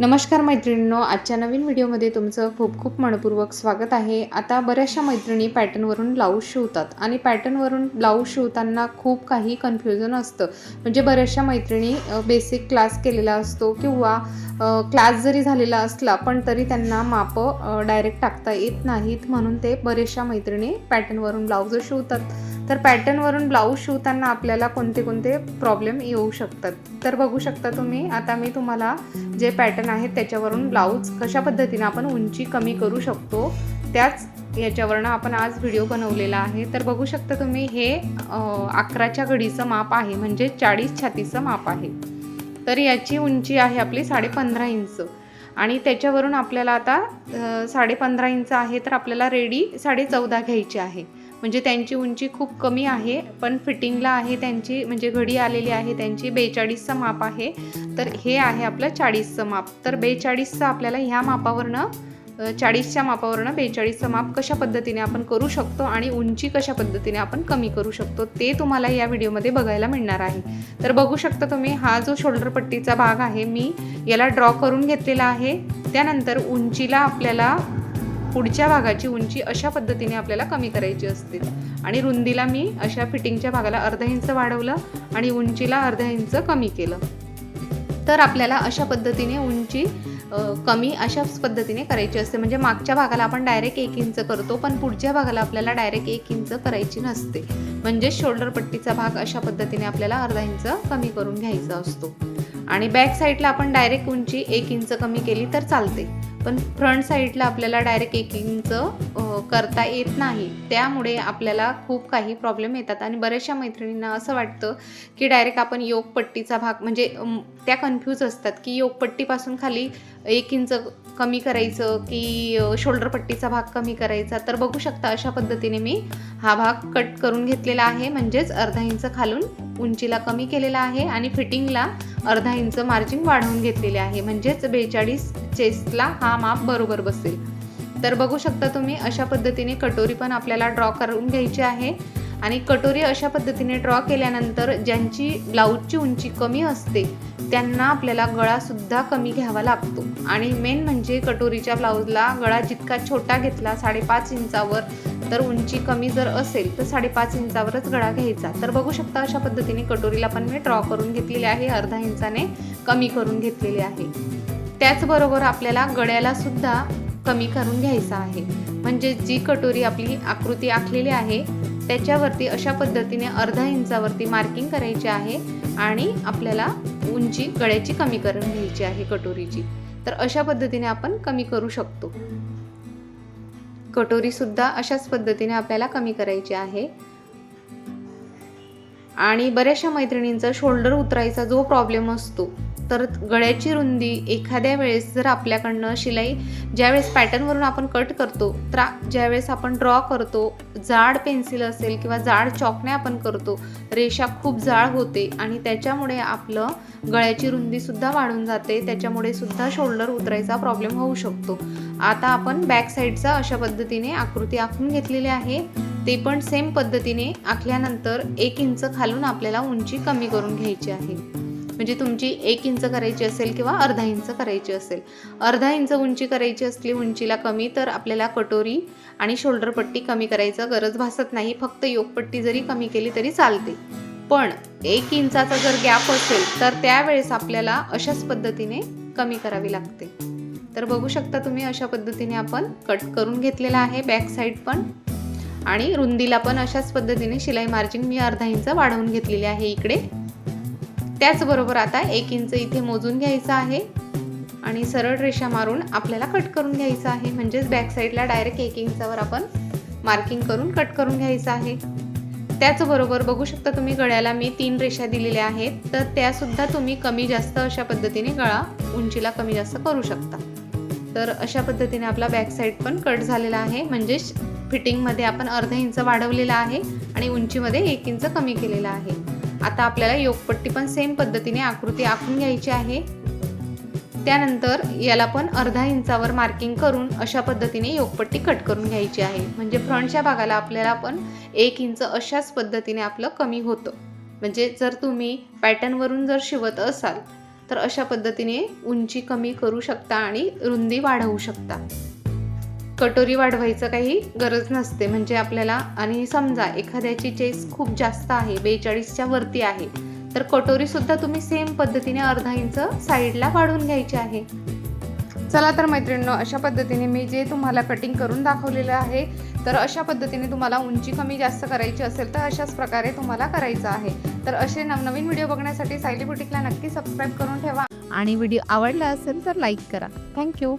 नमस्कार मैत्रिणींनो आजच्या नवीन व्हिडिओमध्ये तुमचं खूप खूप मनपूर्वक स्वागत आहे. आता बऱ्याचशा मैत्रिणी पॅटर्नवरून ब्लाऊज शिवतात आणि पॅटर्नवरून ब्लाऊज शिवताना खूप काही कन्फ्युजन असतं. म्हणजे बऱ्याचशा मैत्रिणी बेसिक क्लास केलेला असतो किंवा क्लास जरी झालेला असला पण तरी त्यांना मापं डायरेक्ट टाकता येत नाहीत म्हणून ते बऱ्याचशा मैत्रिणी पॅटर्नवरून ब्लाऊज शिवतात. तर पॅटर्नवरून ब्लाऊज शिवताना आपल्याला कोणते कोणते प्रॉब्लेम येऊ शकतात. तर बघू शकता तुम्ही आता मी तुम्हाला जे पॅटर्न आहेत त्याच्यावरून ब्लाऊज कशा पद्धतीने आपण उंची कमी करू शकतो त्याच याच्यावरनं आपण आज व्हिडिओ बनवलेला आहे. तर बघू शकता तुम्ही हे अकराच्या घडीचं माप आहे म्हणजे चाळीस छातीचं माप आहे. तर याची उंची आहे आपली साडेपंधरा इंच. आणि त्याच्यावरून आपल्याला आता साडेपंधरा इंच आहे तर आपल्याला रेडी साडे चौदा घ्यायची आहे. म्हणजे त्यांची उंची खूप कमी आहे पण फिटिंगला आहे त्यांची म्हणजे घडी आलेली आहे त्यांची बेचाळीसचं माप आहे. तर हे आहे आपलं चाळीसचं माप. तर बेचाळीसचं आपल्याला ह्या मापावरनं चाळीसच्या मापावरनं बेचाळीसचं माप कशा पद्धतीने आपण करू शकतो आणि उंची कशा पद्धतीने आपण कमी करू शकतो ते तुम्हाला या व्हिडिओमध्ये बघायला मिळणार आहे. तर बघू शकता तुम्ही हा जो शोल्डर पट्टीचा भाग आहे मी याला ड्रॉ करून घेतलेला आहे. त्यानंतर उंचीला आपल्याला पुढच्या भागाची उंची अशा पद्धतीने आपल्याला कमी करायची असते. आणि रुंदीला मी अशा फिटिंगच्या भागाला अर्धा इंच वाढवलं आणि उंचीला अर्धा इंच कमी केलं. तर आपल्याला अशा पद्धतीने उंची कमी अशाच पद्धतीने करायची असते. म्हणजे मागच्या भागाला आपण डायरेक्ट एक इंच करतो पण पुढच्या भागाला आपल्याला डायरेक्ट एक इंच करायची नसते. म्हणजे शोल्डर पट्टीचा भाग अशा पद्धतीने आपल्याला अर्धा इंच कमी करून घ्यायचा असतो. आणि बॅक साईडला आपण डायरेक्ट उंची एक इंच कमी केली तर चालते. पण फ्रंट साईडला आपल्याला डायरेक्ट एक इंच करता येत नाही. त्यामुळे आपल्याला खूप काही प्रॉब्लेम येतात. आणि बऱ्याचशा मैत्रिणींना असं वाटतं की डायरेक्ट आपण योगपट्टीचा भाग म्हणजे त्या कन्फ्यूज असतात की योगपट्टीपासून खाली एक इंच कमी करायचं की शोल्डर पट्टीचा भाग कमी करायचा. तर बघू शकता अशा पद्धतीने मी हा भाग कट करून घेतलेला आहे. म्हणजेच अर्धा इंच खालून उंचीला कमी केलेला आहे आणि फिटिंगला अर्धा इंच मार्जिन वाढवून घेतलेले आहे. म्हणजेच बेचाळीस चेस्टला हा माप बरोबर बसेल. तर बघू शकता तुम्ही अशा पद्धतीने कटोरी पण आपल्याला ड्रॉ करून घ्यायची आहे. आणि कटोरी अशा पद्धतीने ड्रॉ केल्यानंतर ज्यांची ब्लाऊजची उंची कमी असते त्यांना आपल्याला गळासुद्धा कमी घ्यावा लागतो. आणि मेन म्हणजे कटोरीच्या ब्लाऊजला गळा जितका छोटा घेतला साडेपाच इंचावर तर उंची कमी जर असेल तर साडेपाच इंचावरच गळा घ्यायचा. तर बघू शकता अशा पद्धतीने कटोरीला पण मी ड्रॉ करून घेतलेली आहे अर्धा इंचाने कमी करून घेतलेली आहे. त्याचबरोबर आपल्याला गळ्याला सुद्धा कमी करून घ्यायचा आहे. म्हणजे जी कटोरी आपली आकृती आखलेली आहे त्याच्यावरती अशा पद्धतीने अर्धा इंचावरती मार्किंग करायची आहे आणि आपल्याला उंची गळ्याची कमी करून घ्यायची आहे कटोरीची. तर अशा पद्धतीने आपण कमी करू शकतो. कटोरीसुद्धा अशाच पद्धतीने आपल्याला कमी करायची आहे. आणि बऱ्याचशा मैत्रिणींचा शोल्डर उतरायचा जो प्रॉब्लेम असतो तर गळ्याची रुंदी एखाद्या वेळेस जर आपल्याकडनं शिलाई ज्यावेळेस पॅटर्नवरून आपण कट करतो तर ज्यावेळेस आपण ड्रॉ करतो जाड पेन्सिल असेल किंवा जाड चॉकने आपण करतो रेषा खूप जाड होते आणि त्याच्यामुळे आपलं गळ्याची रुंदीसुद्धा वाढून जाते त्याच्यामुळे सुद्धा शोल्डर उतरायचा प्रॉब्लेम होऊ शकतो. आता आपण बॅक साईडचा अशा पद्धतीने आकृती आखून घेतलेली आहे. ते पण सेम पद्धतीने आखल्यानंतर एक इंच खालून आपल्याला उंची कमी करून घ्यायची आहे. म्हणजे तुमची एक इंच करायची असेल किंवा अर्धा इंच करायची असेल. अर्धा इंच उंची करायची असली उंचीला कमी तर आपल्याला कटोरी आणि शोल्डर पट्टी कमी करायचं गरज भासत नाही. फक्त योगपट्टी जरी कमी केली तरी चालते. पण एक इंचाचा जर गॅप असेल तर त्यावेळेस आपल्याला अशाच पद्धतीने कमी करावी लागते. तर बघू शकता तुम्ही अशा पद्धतीने आपण कट करून घेतलेला आहे बॅक साईड पण. आणि रुंदीला पण अशाच पद्धतीने शिलाई मार्जिन मी अर्धा इंच वाढवून घेतलेली आहे इकडे. त्याचबरोबर आता एक इंच इथे मोजून घ्यायचं आहे. आणि सरळ रेषा मारून आपल्याला कट करून घ्यायचं आहे. म्हणजेच बॅक साईडला डायरेक्ट एक इंचावर आपण मार्किंग करून कट करून घ्यायचं आहे. त्याचबरोबर बघू शकता तुम्ही गळ्याला मी तीन रेषा दिलेल्या आहेत. तर त्यासुद्धा तुम्ही कमी जास्त अशा पद्धतीने गळा उंचीला कमी जास्त करू शकता. तर अशा पद्धतीने आपला बॅक साईड पण कट झालेला आहे. म्हणजेच फिटिंगमध्ये आपण अर्धा इंच वाढवलेला आहे आणि उंचीमध्ये एक इंच कमी केलेला आहे. आता आपल्याला योगपट्टी पण सेम पद्धतीने आकृती आखून घ्यायची आहे. त्यानंतर याला पण अर्धा इंचावर मार्किंग करून अशा पद्धतीने योगपट्टी कट करून घ्यायची आहे. म्हणजे फ्रंटच्या भागाला आपल्याला पण एक इंच अशाच पद्धतीने आपलं कमी होतं. म्हणजे जर तुम्ही पॅटर्नवरून जर शिवत असाल तर अशा पद्धतीने उंची कमी करू शकता आणि रुंदी वाढवू शकता. कटोरी वाढवायचं काही गरज नसते. म्हणजे आपल्याला आणि समजा एखाद्याची चेस खूप जास्त आहे बेचाळीसच्या वरती आहे तर कटोरीसुद्धा तुम्ही सेम पद्धतीने अर्धा इंच साईडला वाढवून घ्यायची आहे. चला तर मैत्रिणींनो अशा पद्धतीने मी जे तुम्हाला कटिंग करून दाखवलेलं आहे तर अशा पद्धतीने तुम्हाला उंची कमी जास्त करायची असेल तर अशाच प्रकारे तुम्हाला करायचं आहे. तर असे नवनवीन व्हिडिओ बघण्यासाठी सायली बुटिकला नक्की सबस्क्राईब करून ठेवा. आणि व्हिडिओ आवडला असेल तर लाईक करा. थँक्यू